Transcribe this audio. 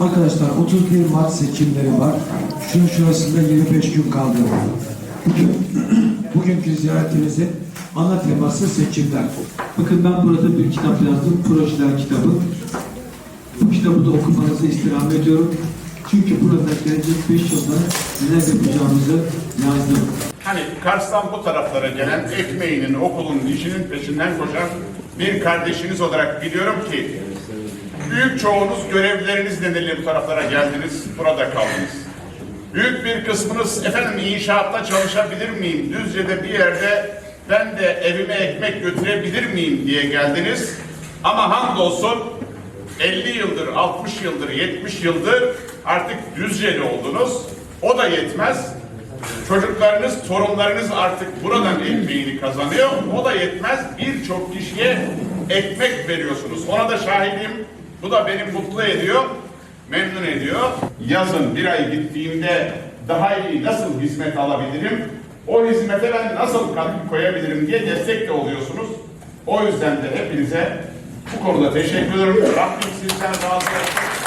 Arkadaşlar 31 Mart seçimleri var. Şunun şurasında 25 gün kaldı. Bugün, bugünkü ziyaretimizin ana teması seçimler. Bakın ben burada bir kitap yazdım, projeler kitabı. Bu kitabı da okumanızı istirham ediyorum. Çünkü burada gelecek 5 yılda neler yapacağımızı yazdım. Hani Kars'tan bu taraflara gelen ekmeğinin, okulun, işinin peşinden koşan bir kardeşiniz olarak biliyorum ki büyük çoğunuz görevlileriniz nedeniyle bu taraflara geldiniz, burada kaldınız. Büyük bir kısmınız efendim inşaatta çalışabilir miyim, Düzce'de bir yerde ben de evime ekmek götürebilir miyim diye geldiniz. Ama hamdolsun 50 yıldır, 60 yıldır, 70 yıldır artık Düzce'li oldunuz. O da yetmez. Çocuklarınız, torunlarınız artık buradan ekmeğini kazanıyor. O da yetmez. Birçok kişiye ekmek veriyorsunuz. Ona da şahidim. Bu da beni mutlu ediyor, memnun ediyor. Yazın bir ay gittiğimde daha iyi nasıl hizmet alabilirim? O hizmete ben nasıl katkı koyabilirim diye destek de oluyorsunuz. O yüzden de hepinize bu konuda teşekkür ederim. Rabbim sizden razı olsun.